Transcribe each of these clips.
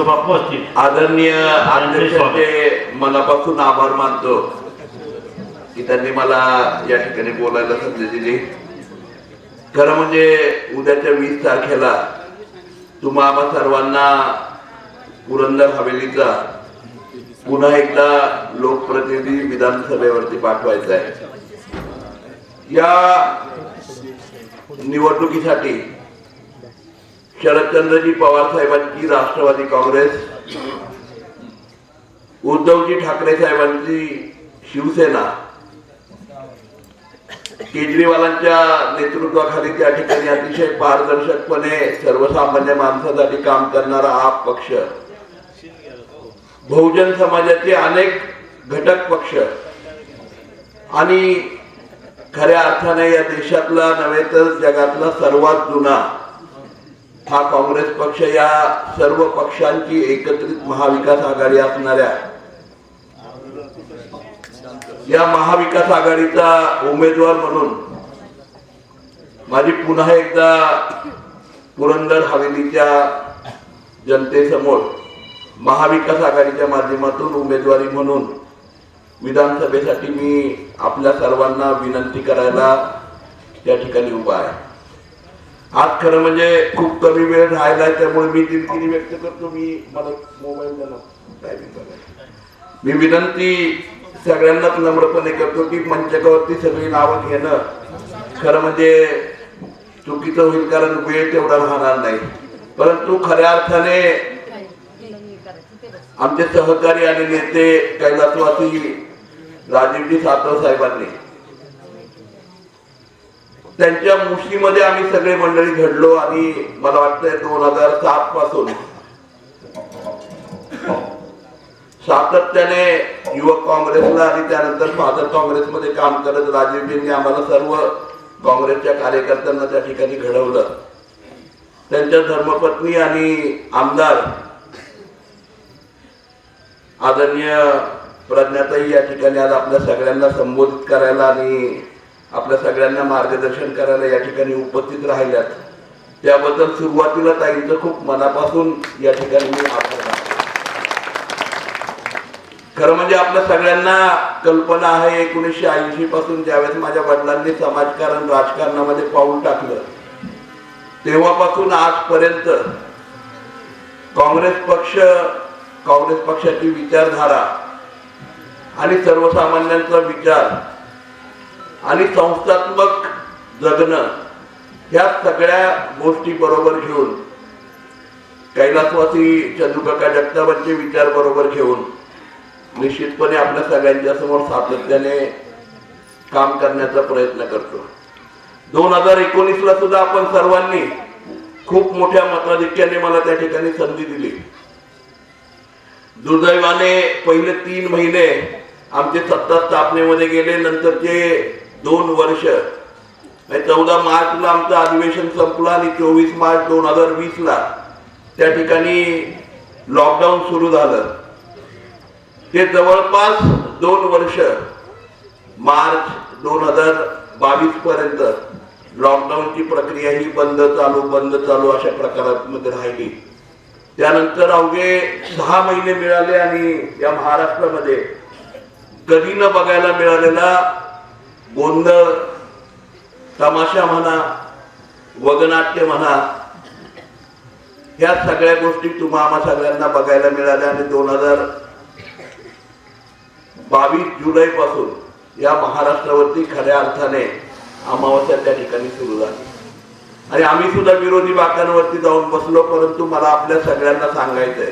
नंदबापू असतील. आदरणीय मनापासून आभार मानतो की त्यांनी मला या ठिकाणी बोलायला संधी दिली खरं म्हणजे उद्याच्या वीस तारखेला तुम्हा आम्हा सर्वांना पुरंदर हवेलीचा पुन्हा एकदा लोकप्रतिनिधी विधानसभेवरती पाठवायचा आहे. या निवडणुकीसाठी शरदचंद्रजी पवार साहेबांची राष्ट्रवादी काँग्रेस. उद्धवजी ठाकरे साहेबांची शिवसेना. केजरीवालांच्या नेतृत्वाखाली त्या ठिकाणी अतिशय पारदर्शकपणे सर्वसामान्य माणसासाठी काम करणारा आप पक्ष. बहुजन समाजाचे अनेक घटक पक्ष. आणि खऱ्या अर्थाने या देशातला नव्हे तर जगातला सर्वात जुना. हा काँग्रेस पक्ष या सर्व पक्षांची एकत्रित महाविकास आघाडी असणाऱ्या या महाविकास आघाडीचा उमेदवार म्हणून माझी पुन्हा एकदा पुरंदर हवेलीच्या जनतेसमोर महाविकास आघाडीच्या माध्यमातून उमेदवारी म्हणून विधानसभेसाठी मी आपल्या सर्वांना विनंती करायला त्या ठिकाणी उभा आहे. आज खरं म्हणजे खूप कमी वेळ राहिलाय त्यामुळे मी दिलगिरी व्यक्त करतो. मी मला मोबाईल द्या मी विनंती सगळ्यांनाच नम्रपणे करतो की मंचकावरती सगळी नावं घेणं खरं म्हणजे चुकीचं होईल कारण वेळ तेवढा राहणार नाही. परंतु खऱ्या अर्थाने आमचे सहकारी आणि नेते कैलासवासी राजीवजी सातव साहेबांनी त्यांच्या मुशीमध्ये आम्ही सगळे मंडळी घडलो आणि मला वाटतंय दोन हजार सात पासून सातत्याने युवक काँग्रेसला आणि त्यानंतर फादर काँग्रेसमध्ये काम करत राजीवजींनी आम्हाला सर्व काँग्रेसच्या कार्यकर्त्यांना त्या ठिकाणी घडवलं. त्यांच्या धर्मपत्नी आणि आमदार आदरणीय प्रज्ञाताई या ठिकाणी आज आपल्या सगळ्यांना संबोधित करायला आणि आपल्या सगळ्यांना मार्गदर्शन करायला या ठिकाणी उपस्थित राहिल्यात. त्याबद्दल सुरुवातीला ताईंचं खूप मनापासून या ठिकाणी मी आभार खरं म्हणजे आपल्या सगळ्यांना कल्पना आहे एकोणीसशे ऐंशी पासून ज्यावेळेस माझ्या वडिलांनी समाजकारण राजकारणामध्ये पाऊल टाकलं तेव्हापासून आजपर्यंत काँग्रेस पक्ष काँग्रेस पक्षाची विचारधारा आणि सर्वसामान्यांचा विचार आणि संस्थात्मक जगणं ह्या सगळ्या गोष्टी बरोबर घेऊन कैलासवासी चंद्रकाका जगतापांचे विचार बरोबर घेऊन निश्चितपणे आपल्या सगळ्यांच्या समोर सातत्याने काम करण्याचा प्रयत्न करतो. दोन हजार एकोणीस ला सुद्धा आपण सर्वांनी खूप मोठ्या मताधिक्याने मला त्या ठिकाणी संधी दिली. दुर्दैवाने पहिले तीन महिने आमचे सत्ता स्थापनेमध्ये गेले नंतरचे दोन वर्ष. चौदा मार्चला आमचं अधिवेशन संपलं आणि चोवीस मार्च दोन हजार वीस ला त्या ठिकाणी लॉकडाऊन सुरू झालं. ते जवळपास दोन वर्ष मार्च दोन हजार बावीस पर्यंत लॉकडाऊनची प्रक्रिया ही बंद चालू बंद चालू अशा प्रकारामध्ये राहिली. त्यानंतर अवघे सहा महिने मिळाले आणि या महाराष्ट्रामध्ये कधी न बघायला मिळालेला गोंधळ तमाशा म्हणा वगनाट्य म्हणा ह्या सगळ्या गोष्टी तुम्हा आम्हा सगळ्यांना बघायला मिळाल्या आणि दोन हजार बावीस जुलै पासून या महाराष्ट्रावरती खऱ्या अर्थाने अमावस्या त्या ठिकाणी सुरू झाली. आणि आम्ही सुद्धा विरोधी बाकांवरती जाऊन बसलो परंतु मला आपल्या सगळ्यांना सांगायचंय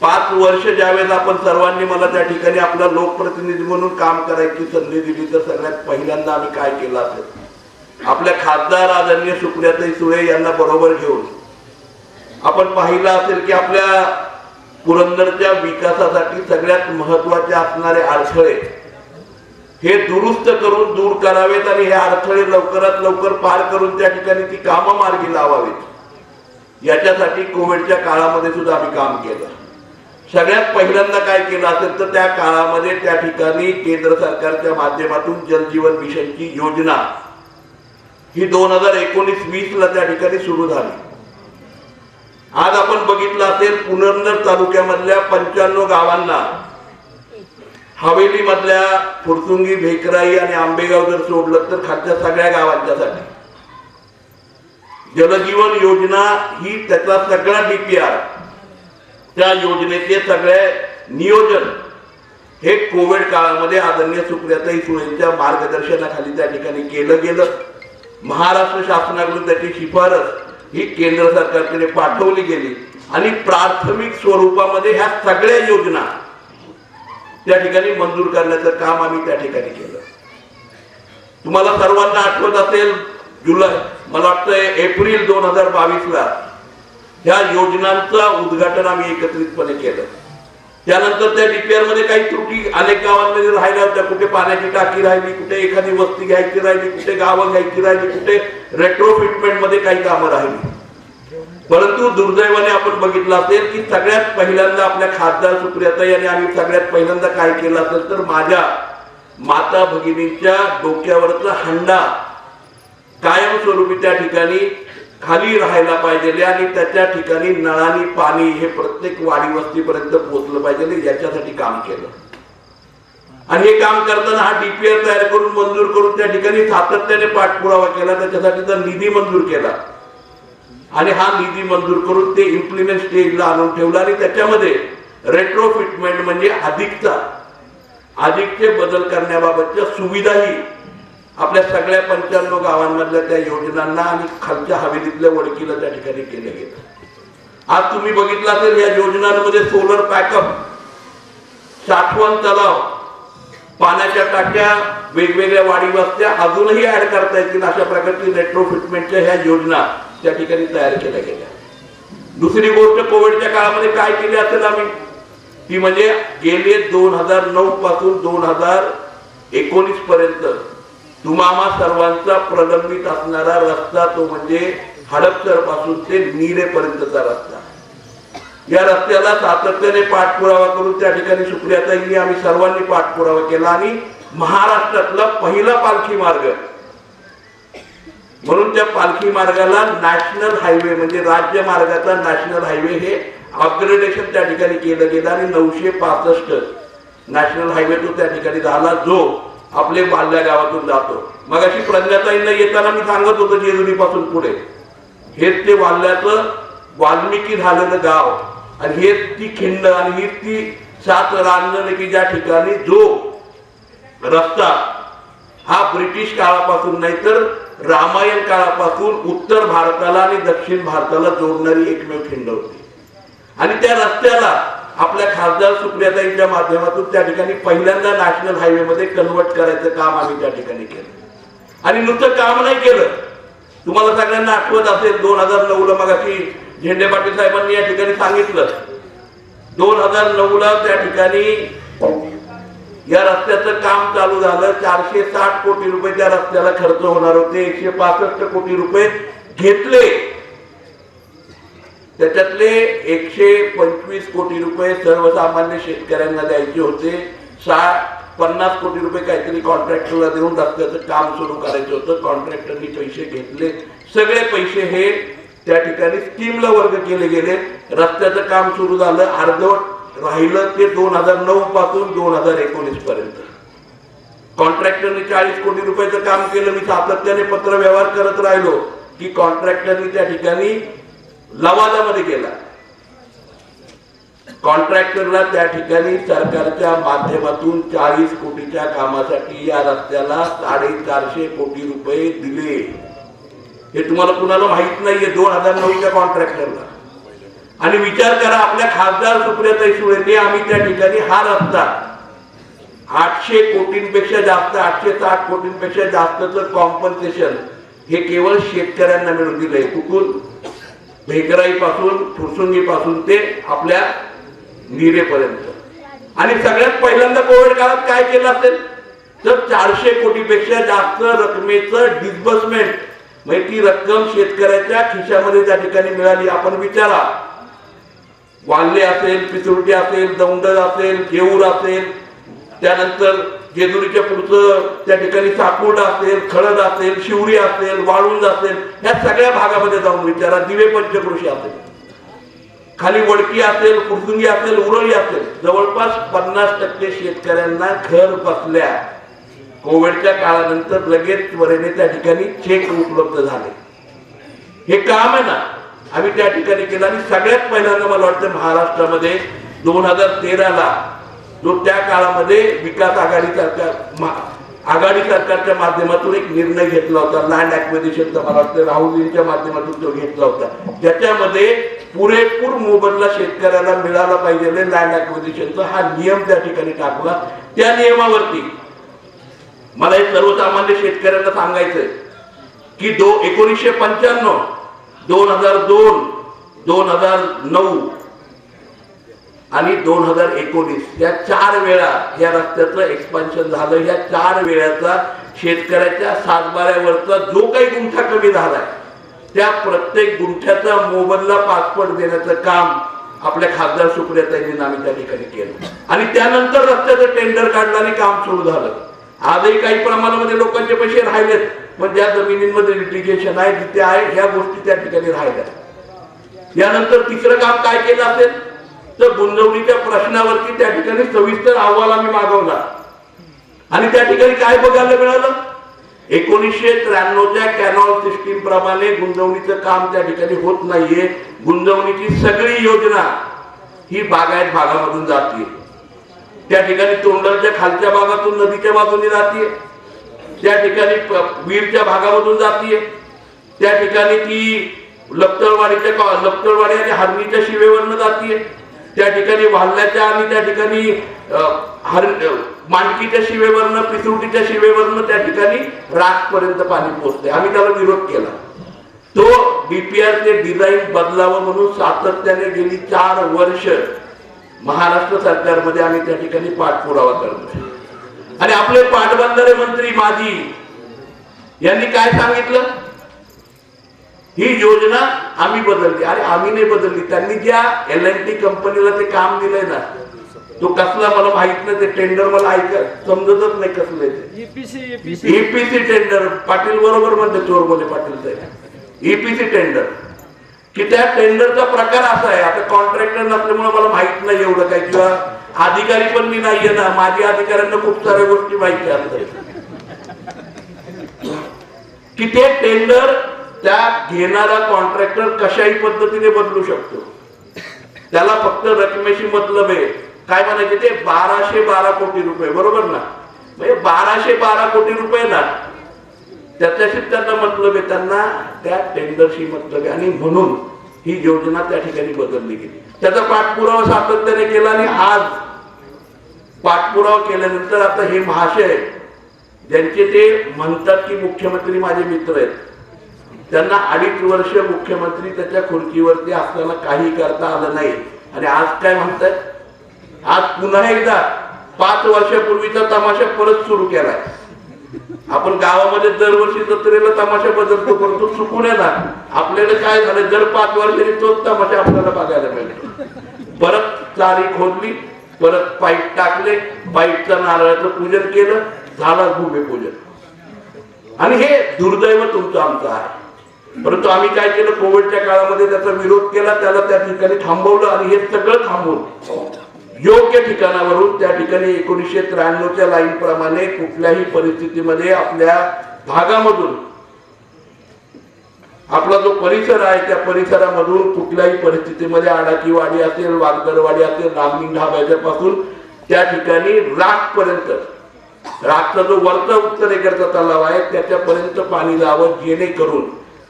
पाच वर्ष ज्यावेळेस आपण सर्वांनी मला त्या ठिकाणी आपला लोकप्रतिनिधी म्हणून काम करायची संधी दिली तर सगळ्यात पहिल्यांदा आम्ही काय केलं असेल? आपल्या खासदार आदरणीय सुप्रियाताई सुळे यांना बरोबर घेऊन. आपण पाहिलं असेल की आपल्या पुरंदरच्या विकासासाठी सगळ्यात महत्त्वाचे असणारे अडथळे हे दुरुस्त करून दूर करावेत आणि हे अडथळे लवकरात लवकर पार करून त्या ठिकाणी ती कामं मार्गी लावावीत. याच्यासाठी कोविडच्या काळामध्ये सुद्धा आम्ही काम केलं. सगळ्यात पहिल्यांदा काय केलं असेल तर त्या काळामध्ये त्या ठिकाणी केंद्र सरकारच्या माध्यमातून जलजीवन मिशनची योजना ही दोन हजार एकोणीस वीस ला त्या ठिकाणी सुरू झाली. आज आपण बघितलं असेल पुनर्नर तालुक्यामधल्या पंच्याण्णव गावांना हवेली मधल्या फुरसुंगी भेकराई आणि आंबेगाव जर सोडलं तर खालच्या सगळ्या गावांच्यासाठी. जलजीवन योजना ही त्याचा सगळा डीपीआर त्या योजनेचे सगळे नियोजन हे कोविड काळामध्ये आदरणीय सुप्रियाताई सुळेंच्या मार्गदर्शनाखाली त्या ठिकाणी केलं गेलं. महाराष्ट्र शासनाकडून त्याची शिफारस ही केंद्र सरकारकडे पाठवली गेली. आणि प्राथमिक स्वरूपामध्ये ह्या सगळ्या योजना त्या ठिकाणी मंजूर करण्याचं काम आम्ही त्या ठिकाणी केलं. तुम्हाला सर्वांना आठवत असेल जुलै मला वाटतं एप्रिल दोन हजार बावीसला ह्या योजनांचा उद्घाटन आम्ही एकत्रितपणे केलं. त्यानंतर त्या डीपीआरमध्ये काही त्रुटी अनेक गावांमध्ये राहिल्या होत्या. कुठे पाण्याची टाकी राहिली कुठे एखादी वस्ती घ्यायची राहिली कुठे गावं घ्यायची राहिली कुठे रेट्रो मध्ये काही कामं राहिली. परंतु दुर्दैवाने आपण बघितलं असेल की सगळ्यात पहिल्यांदा आपल्या खासदार सुप्रियाताई यांनी आम्ही सगळ्यात पहिल्यांदा काय केलं असेल तर माझ्या माता भगिनींच्या डोक्यावरचा हंडा कायमस्वरूपी त्या ठिकाणी खाली राहायला पाहिजे आणि त्याच्या ठिकाणी नळानी पाणी हे प्रत्येक वाडी वस्तीपर्यंत पोहोचलं पाहिजे याच्यासाठी काम केलं. आणि हे काम करताना हा डीपीआर तयार करून मंजूर करून त्या ठिकाणी सातत्याने पाठपुरावा केला. त्याच्यासाठीचा निधी मंजूर केला. आणि हा निधी मंजूर करून ते इम्प्लिमेंट स्टेजला आणून ठेवलं आणि त्याच्यामध्ये रेट्रो फिटमेंट म्हणजे अधिकचा अधिकचे बदल करण्याबाबतच्या सुविधाही आपल्या सगळ्या पंच्याण्णव गावांमधल्या त्या योजनांना आणि खालच्या हवेलीतल्या वडकीला त्या ठिकाणी केलं गेलं आज तुम्ही बघितलं असेल या योजनांमध्ये सोलर पॅकअप साठवण तलाव पाण्याच्या टाक्या वेगवेगळ्या वाडी वस्त्या अजूनही ऍड करता येतील अशा प्रकारची रेट्रो फिटमेंटच्या ह्या योजना त्या ठिकाणी तयार केल्या गेल्या. दुसरी गोष्ट कोविडच्या काळामध्ये काय केली असेल आम्ही? ती म्हणजे गेले दोन हजार नऊ पासून दोन हजार एकोणीस पर्यंत तुम्हाला सर्वांचा प्रलंबित असणारा रस्ता तो म्हणजे हडपसरपासून ते नीरेपर्यंतचा रस्ता. या रस्त्याला सातत्याने पाठपुरावा करून त्या ठिकाणी सुप्रियाताईंनी आम्ही सर्वांनी पाठपुरावा केला आणि महाराष्ट्रातला पहिला पालखी मार्ग. म्हणून त्या पालखी मार्गाला नॅशनल हायवे म्हणजे राज्य मार्गाचा नॅशनल हायवे हे अपग्रेडेशन त्या ठिकाणी केलं गेलं आणि नऊशे पासष्ट नॅशनल हायवे तो त्या ठिकाणी झाला. जो आपले बाल्या गावातून जातो. मग अशी प्रज्ञाताईंना येताना मी सांगत होतो जेजुरीपासून पुढे. हेच ते वाल्ल्याचं वाल्मिकी झालेलं गाव. आणि हेच ती खिंड आणि हीच ती सात रांजण की ज्या ठिकाणी जो रस्ता हा ब्रिटिश काळापासून नाही तर रामायण काळापासून उत्तर भारताला आणि दक्षिण भारताला जोडणारी एकमेव खिंड होती. आणि त्या रस्त्याला आपल्या खासदार सुप्रियाताईंच्या माध्यमातून त्या ठिकाणी पहिल्यांदा नॅशनल हायवे मध्ये कन्वर्ट करायचं काम आम्ही त्या ठिकाणी केलं. आणि नुसतं काम नाही केलं. तुम्हाला सगळ्यांना आठवत असेल दोन हजार नऊ ला मग झेंडे पाटील साहेबांनी या ठिकाणी सांगितलं. दोन हजार नऊ ला त्या ठिकाणी या रस्त्याचं काम चालू झालं. चारशे साठ कोटी रुपये त्या रस्त्याला खर्च होणार होते. एकशे पासष्ट कोटी रुपये घेतले. त्याच्यातले एकशे पंचवीस कोटी रुपये सर्वसामान्य शेतकऱ्यांना द्यायचे होते. साठ पन्नास कोटी रुपये काहीतरी कॉन्ट्रॅक्टरला देऊन रस्त्याचं काम सुरू करायचं होतं. कॉन्ट्रॅक्टरनी पैसे घेतले. सगळे पैसे हे त्या ठिकाणी स्कीमला वर्ग केले गेले. रस्त्याचं काम सुरू झालं. अर्धवट राहिलं ते दोन हजार नऊ पासून दोन हजार एकोणीस पर्यंत. कॉन्ट्रॅक्टरने चाळीस कोटी रुपयाचं काम केलं. मी सातत्याने पत्र व्यवहार करत राहिलो की कॉन्ट्रॅक्टरनी त्या ठिकाणी लवादामध्ये गेला. कॉन्ट्रॅक्टरला त्या ठिकाणी सरकारच्या माध्यमातून चाळीस कोटीच्या कामासाठी या रस्त्याला साडेचारशे कोटी रुपये दिले. हे तुम्हाला कुणाला माहीत नाहीये दोन हजार नऊच्या कॉन्ट्रॅक्टरला. आणि विचार करा आपल्या खासदार सुप्रियाताई सुळेने आम्ही त्या ठिकाणी हा रस्ता. आठशे कोटींपेक्षा जास्त आठशे साठ कोटींपेक्षा जास्तच कॉम्पन्सेशन हे केवळ शेतकऱ्यांना मिळून दिलंय. कुठून भेकराईपासून पासून फुरसुंगी पासून ते आपल्या निरेपर्यंत. आणि सगळ्यात पहिल्यांदा कोविड काळात काय केलं असेल? तर चारशे कोटीपेक्षा जास्त रकमेचं डिस्बर्समेंट म्हणजे ती रक्कम शेतकऱ्याच्या खिशामध्ये त्या ठिकाणी मिळाली. आपण विचारा. वाल्हे असेल पिसुर्टी असेल दौंड असेल घेऊर असेल त्यानंतर जेजुरीच्या पुढचं त्या ठिकाणी साकोड असेल खळद असेल शिवरी असेल वाळुंज असेल या सगळ्या भागामध्ये जाऊन विचारा. दिवे पंचकृषी असेल. खाली वडकी असेल फुरसुंगी असेल उरळी असेल. जवळपास पन्नास टक्के शेतकऱ्यांना घर बसल्या कोविडच्या काळानंतर लगेच त्वरेने त्या ठिकाणी चेक उपलब्ध झाले. हे काम आहे ना आम्ही त्या ठिकाणी केलं आणि सगळ्यात पहिल्यांदा मला वाटतं महाराष्ट्रामध्ये दोन हजार तेराला जो त्या काळामध्ये विकास आघाडी सरकार आघाडी सरकारच्या माध्यमातून एक निर्णय घेतला होता. लँड ऍक्विजिशनचा मला वाटतं राहुलजींच्या माध्यमातून तो घेतला होता. ज्याच्यामध्ये पुरेपूर मोबदला शेतकऱ्याला मिळाला पाहिजे लँड ऍक्विजिशनचा हा नियम त्या ठिकाणी टाकला. त्या नियमावरती मला हे सर्वसामान्य शेतकऱ्यांना सांगायचंय की दो एकोणीसशे पंच्याण्णव दोन हजार दोन दोन हजार नऊ आणि दोन हजार एकोणीस या चार वेळा या रस्त्याचं एक्सपान्शन झालं या चार वेळाचा शेतकऱ्याच्या सातबाऱ्यावरचा जो काही गुंठा कमी झालाय त्या प्रत्येक गुंठ्याचा मोबदला पासपोर्ट देण्याचं काम आपल्या खासदार सुप्रियाताईंनी आम्ही त्या ठिकाणी केलं. आणि त्यानंतर रस्त्याचं टेंडर काढलं आणि काम सुरू झालं. आजही काही प्रमाणामध्ये लोकांचे पैसे राहिलेत पण ज्या जमिनींमध्ये लिटिगेशन आहे जिथे आहे ह्या गोष्टी त्या ठिकाणी राहिल्या. यानंतर तिसरं काम काय केलं असेल? तर गुंजवणीच्या प्रश्नावरती त्या ठिकाणी सविस्तर अहवाल आम्ही मागवला. आणि त्या ठिकाणी काय बघायला मिळालं? एकोणीसशे त्र्याण्णवच्या कॅनॉल सिस्टीम प्रमाणे गुंजवणीचं काम त्या ठिकाणी होत नाहीये. गुंजवणीची सगळी योजना ही बागायत भागामधून जाते त्या ठिकाणी तोंडलच्या खालच्या भागातून नदीच्या बाजूने जाते त्या ठिकाणी वीरच्या भागामधून जाते त्या ठिकाणी ती लपतळवाडीच्या लपतळवाडी आणि हरणीच्या शिवेवरनं जाते त्या ठिकाणी वाल्ल्याच्या आणि त्या ठिकाणी हर मांडकीच्या शिवेवरनं पिसुटीच्या शिवेवरनं त्या ठिकाणी राख पर्यंत पाणी पोहोचते आम्ही त्याला विरोध केला. तो डीपीआरचे डिझाईन बदलावं म्हणून सातत्याने गेली चार वर्ष महाराष्ट्र सरकारमध्ये आम्ही त्या ठिकाणी पाठपुरावा करतो आणि आपले पाटबंधारे मंत्री माजी यांनी काय सांगितलं? ही योजना आम्ही बदलली. अरे आम्ही नाही बदलली. त्यांनी ज्या एल एन टी कंपनीला ते काम दिलंय ना तो कसला मला माहीत नाही ते टेंडर मला ऐक समजतच नाही कसलं ते. ईपीसी ईपीसी टेंडर पाटील बरोबर म्हणते चोर बोले पाटील साहेब ईपीसी टेंडर की त्या टेंडरचा प्रकार असा आहे आता कॉन्ट्रॅक्टर नसल्यामुळे मला माहीत नाही एवढं काय किंवा अधिकारी पण मी नाहीये ना माझ्या अधिकाऱ्यांना खूप साऱ्या गोष्टी माहिती असतात. की ते टेंडर त्या घेणारा कॉन्ट्रॅक्टर कशाही पद्धतीने बदलू शकतो. त्याला फक्त रकमेशी मतलब आहे. काय म्हणायचे ते? बाराशे बारा कोटी रुपये. बरोबर ना? म्हणजे बाराशे बारा कोटी रुपये ना? त्याच्याशी त्यांना मतलब आहे. त्यांना त्या टेंडरशी मतलब आहे. आणि म्हणून ही योजना त्या ठिकाणी बदलली गेली. त्याचा पाठपुरावा सातत्याने केला आणि आज पाठपुरावा केल्यानंतर आता हे महाशय ज्यांचे ते म्हणतात की मुख्यमंत्री माझे मित्र आहेत त्यांना अडीच वर्ष मुख्यमंत्री त्याच्या खुर्चीवरती असताना काही करता आलं नाही. आणि आज काय म्हणतात? आज पुन्हा एकदा पाच वर्षापूर्वीचा तमाशा परत सुरू केलाय. आपण गावामध्ये दरवर्षी जत्रेला तमाशा बदलतो परंतु चुकून आहे ना आपल्याला काय झालं? दर पाच वर्षांनी तोच तमाशा आपल्याला बघायला मिळतो. परत चारी खोदली परत पाईप टाकले पाईपचं नारळाचं पूजन केलं झाला भूमिपूजन. आणि हे दुर्दैव तुमचं आमचं आहे. परंतु आम्ही काय केलं कोविडच्या काळामध्ये त्याचा विरोध केला त्याला त्या ठिकाणी थांबवलं आणि हे सगळं थांबवलं योग्य ठिकाणावरून त्या ठिकाणी एकोणीसशे त्र्याण्णवच्या लाईन प्रमाणे कुठल्याही परिस्थितीमध्ये आपल्या भागामधून आपला जो परिसर आहे त्या परिसरामधून कुठल्याही परिस्थितीमध्ये आडाची वाडी असेल वागदरवाडी असेल रामलिंग ढाब्याच्या पासून त्या ठिकाणी राखपर्यंत राखचा जो वरचा उत्तरेकडचा तलाव आहे त्याच्यापर्यंत पाणी जावं जेणेकरून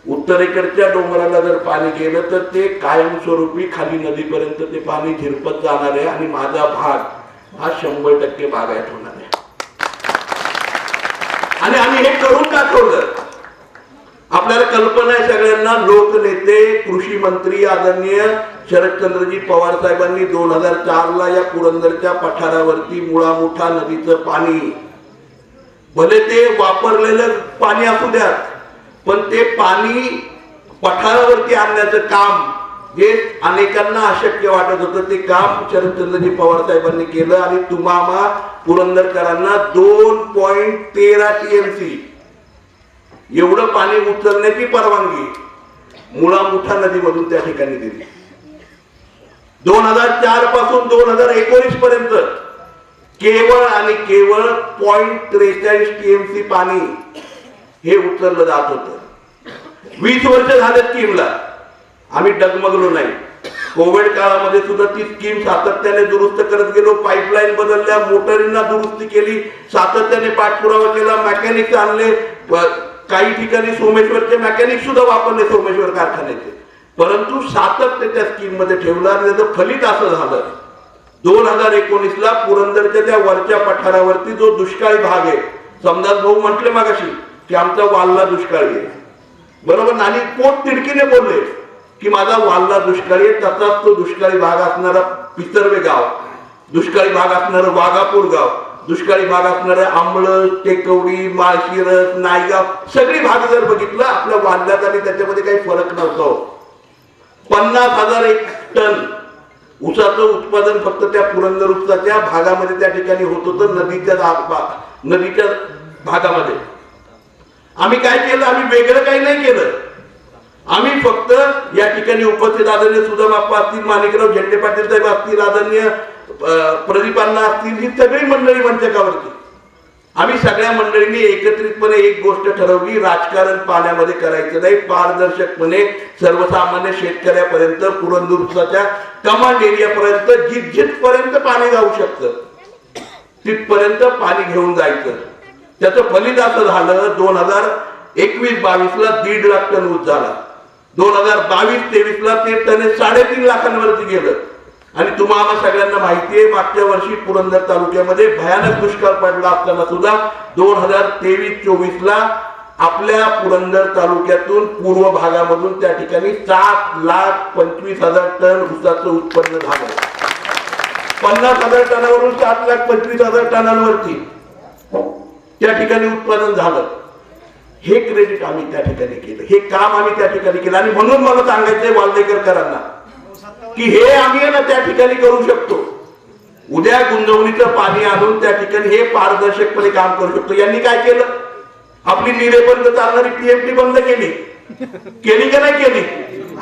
उत्तरेकडच्या डोंगराला जर पाणी गेलं तर ते कायमस्वरूपी खाली नदीपर्यंत ते पाणी झिरपत जाणार आहे आणि माझा भाग हा शंभर टक्के बागायत होणार आहे. आणि आम्ही हे करून दाखवलं. आपल्याला कल्पना आहे सगळ्यांना लोकनेते कृषी मंत्री आदरणीय शरदचंद्रजी पवार साहेबांनी दोन हजार चारला या पुरंदरच्या पठारावरती मुळामुठा नदीचं पाणी भले ते वापरलेलं पाणी असू द्यात पण ते पाणी पठारावरती आणण्याचं काम जे अनेकांना अशक्य वाटत होतं ते काम शरदचंद्रजी पवार साहेबांनी केलं आणि तुम्हाला पुरंदरकरांना दोन पॉइंट तेरा टीएमसी एवढं पाणी उचलण्याची परवानगी मुळा मुठा नदीमधून त्या ठिकाणी दिली. दोन हजार चारपासून दोन हजार एकोणीस पर्यंत केवळ आणि केवळ पॉइंट त्रेचाळीस टीएमसी पाणी हे उचललं जात होतं. वीस वर्ष झाले स्कीमला आम्ही डगमगलो नाही. कोविड काळामध्ये सुद्धा ती स्कीम सातत्याने दुरुस्त करत गेलो. पाईपलाईन बदलल्या मोटरींना दुरुस्ती केली. सातत्याने पाठपुरावा केला. मेकॅनिक आणले. काही ठिकाणी सोमेश्वरचे मेकॅनिक सुद्धा वापरले सोमेश्वर कारखान्याचे. परंतु सातत्य त्या स्कीममध्ये ठेवलं आणि त्याचं फलित असं झालं. दोन हजार एकोणीस ला पुरंदरच्या त्या वरच्या पठारावरती जो दुष्काळी भाग आहे समजा भाऊ म्हटले मागाशी की आमचा वाल्ला दुष्काळी आहे. बरोबर? नानी पोट तिडकीने बोलले की माझा वाल्ला दुष्काळी आहे तसाच तो दुष्काळी भाग असणारा पितर्वे गाव दुष्काळी भाग असणारं वाघापूर गाव दुष्काळी भाग असणारं आंबळ टेकवडी माळशिरस नायगाव सगळी भाग जर बघितलं आपल्या वाल्ल्यात आणि त्याच्यामध्ये काही फरक नव्हता. पन्नास हजार एक टन ऊसाचं उत्पादन फक्त त्या पुरंदर ऊसाच्या भागामध्ये त्या ठिकाणी होत होतं नदीच्या नदीच्या भागामध्ये. आम्ही काय केलं? आम्ही वेगळं काही नाही केलं. आम्ही फक्त या ठिकाणी उपस्थित आदरणीय सुधा बाप्पा असतील माणिकराव झेंडे पाटील साहेब असतील आदरणीय प्रदीपांना असतील ही सगळी मंडळी मंचकावरती. आम्ही सगळ्या मंडळींनी एकत्रितपणे एक गोष्ट ठरवली राजकारण पाण्यामध्ये करायचं नाही. पारदर्शकपणे सर्वसामान्य शेतकऱ्यापर्यंत पुरंदरच्या कमांड एरियापर्यंत जिथ जिथपर्यंत पाणी जाऊ शकतं तिथपर्यंत पाणी घेऊन जायचं. त्याचं फलित असं झालं दोन हजार एकवीस बावीस ला दीड लाख टन ऊस झाला. दोन हजार बावीस तेवीस ला ते टन साडेतीन लाखांवरती गेलं. आणि तुम्हाला सगळ्यांना माहिती आहे मागच्या वर्षी पुरंदर तालुक्यामध्ये भयानक दुष्काळ पडला असताना सुद्धा दोन हजार तेवीस चोवीस ला आपल्या पुरंदर तालुक्यातून पूर्व भागामधून त्या ठिकाणी सात लाख पंचवीस हजार टन ऊसाचं उत्पन्न झालं. पन्नास हजार टनावरून सात लाख पंचवीस हजार टनांवरती. त्या ठिकाणी उत्पादन झालं. हे क्रेडिट आम्ही त्या ठिकाणी केलं. हे काम आम्ही त्या ठिकाणी केलं. आणि म्हणून मला सांगायचंय वाल्देकरकरांना की हे आम्ही ना त्या ठिकाणी करू शकतो. उद्या गुंजवणीचं पाणी आणून त्या ठिकाणी हे पारदर्शकपणे काम करू शकतो. यांनी काय केलं? आपली निरेबंद चालणारी पीएमटी बंद केली. केली का नाही केली?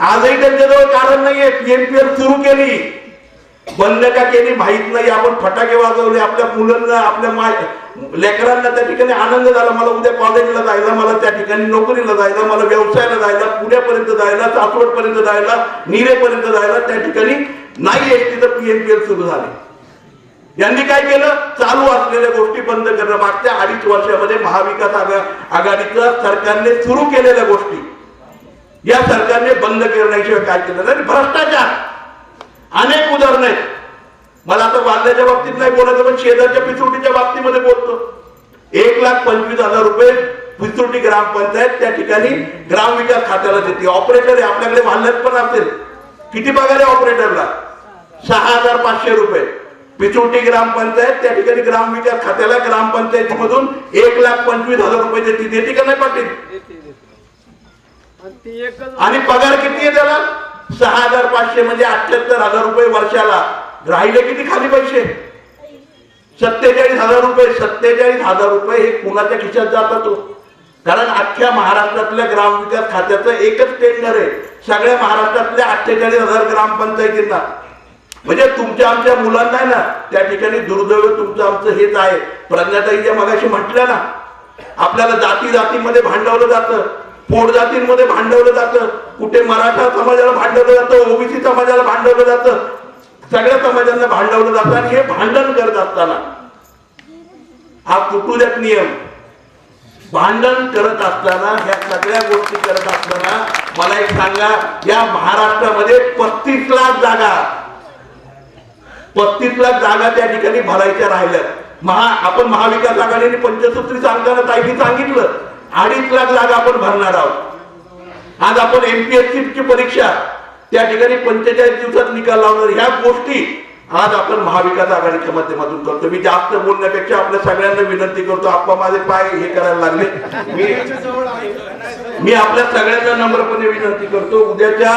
आजही त्यांच्याजवळ कारण नाहीये. पीएमपीएल सुरू केली. बंद का केली माहीत नाही आपण फटाके वाजवले आपल्या मुलांना आपल्या माय लेकरांना त्या ठिकाणी आनंद झाला. मला उद्या कॉलेजला जायला मला त्या ठिकाणी नोकरीला जायला मला व्यवसायाला जायला पुण्यापर्यंत जायला सासवड पर्यंत जायला निरेपर्यंत जायला त्या ठिकाणी नाही एस तिथं पीएमपीएल सुरू झाले. यांनी काय केलं? चालू असलेल्या गोष्टी बंद करणं. मागच्या अडीच वर्षामध्ये महाविकास आघा- आघाडीच्या सरकारने सुरू केलेल्या गोष्टी. या सरकारने बंद करण्याशिवाय काय केलं? नाही भ्रष्टाचार. अनेक उदाहरण आहेत. मला आता वांद्याच्या बाबतीत नाही बोलायचं पण शेजारच्या पिसुटीच्या बाबतीमध्ये बोलतो. एक लाख पंचवीस हजार रुपये पिसुटी ग्रामपंचायत त्या ठिकाणी ग्रामविकास खात्याला देते. ऑपरेटर आहे आपल्याकडे वांद्यात पण असेल. किती पगार आहे ऑपरेटरला सहा हजार पाचशे रुपये. पिचोटी ग्रामपंचायत त्या ठिकाणी ग्रामविकास खात्याला ग्रामपंचायतीमधून एक लाख पंचवीस हजार रुपये देते. देते का नाही पाटील? आणि पगार किती आहे त्याला? सहा हजार पाचशे म्हणजे अठ्याहत्तर हजार रुपये वर्षाला. राहिले किती खाली पैसे? सत्तेचाळीस हजार रुपये. सत्तेचाळीस हजार रुपये हे कुणाच्या खिशात जातात कारण अख्ख्या महाराष्ट्रातल्या ग्रामविकास खात्याचं एकच टेंडर आहे. सगळ्या महाराष्ट्रातल्या अठ्ठेचाळीस हजार ग्रामपंचायतींना. म्हणजे तुमच्या आमच्या मुलांना ना त्या ठिकाणी दुर्दैव तुमचं आमचं हेच आहे. प्रज्ञाताईच्या मगाशी म्हटलं ना आपल्याला जाती जातीमध्ये भांडवलं जातं. पोट जातींमध्ये भांडवलं जातं. कुठे मराठा समाजाला भांडवलं जातं ओबीसी समाजाला भांडवलं जातं. सगळ्या समाजांना भांडवलं जातं आणि हे भांडण करत असताना हा कुटुंबात नियम. भांडण करत असताना ह्या सगळ्या गोष्टी करत असताना मला एक सांगा या महाराष्ट्रामध्ये पस्तीस लाख जागा. पस्तीस लाख जागा त्या ठिकाणी भरायच्या राहिल्या महा आपण महाविकास आघाडीने पंचसूत्री सांगताना ताईने सांगितलं. अडीच लाख जागा आपण भरणार आहोत. आज आपण एमपीएससी ची परीक्षा त्या ठिकाणी पंचेचाळीस दिवसात निकाल लावणार. ह्या गोष्टी आज आपण महाविकास आघाडीच्या माध्यमातून करतो. मी जास्त बोलण्यापेक्षा आपल्या सगळ्यांना विनंती करतो आप्पा माझे पाय हे करायला लागले. मी मी आपल्या सगळ्यांना नम्रपणे विनंती करतो उद्याच्या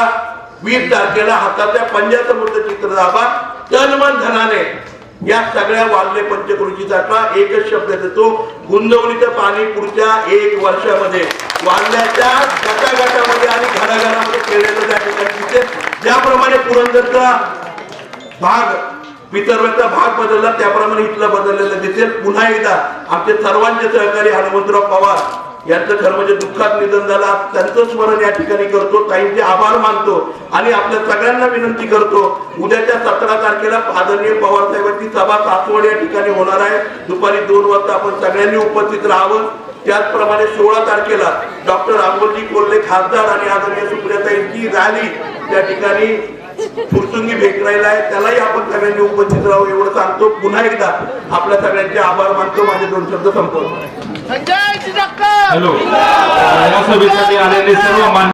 वीस तारखेला हाताच्या पंजासमोरचं चित्र दाबा. तन मन धनाने या सगळ्या वाल्य पंचकृषीचा एकच शब्द देतो गुंजवणीचं पाणी पुढच्या एक वर्षामध्ये. वाल्ल्याच्या गटागटामध्ये आणि घराघरामध्ये खेळलेलं त्या ठिकाणी ज्याप्रमाणे पुरंदरचा भाग विदर्भाचा भाग बदलला त्याप्रमाणे इथला बदललेला दिसेल. पुन्हा एकदा आमचे सर्वांचे सहकारी हनुमंतराव पवार यांचं खरं म्हणजे दुःखात निधन झालं त्यांचं स्मरण या ठिकाणी करतो ताईंचे आभार मानतो आणि आपल्या सगळ्यांना विनंती करतो. उद्याच्या सतरा तारखेला आदरणीय पवार साहेबांची सभा सासवड या ठिकाणी होणार आहे. दुपारी दोन वाजता आपण सगळ्यांनी उपस्थित राहावं. त्याचप्रमाणे सोळा तारखेला डॉक्टर अमोलजी कोल्हे खासदार आणि आदरणीय सुप्रियाताईंची रॅली त्या ठिकाणी फुरसुंगी भेटरायला आहे. त्यालाही आपण सगळ्यांनी उपस्थित राहू. एवढं सांगतो. पुन्हा एकदा आपल्या सगळ्यांचे आभार मानतो. माझे दोन शब्द संपवतो. हॅलो. या सभेसाठी आलेले सर्व मान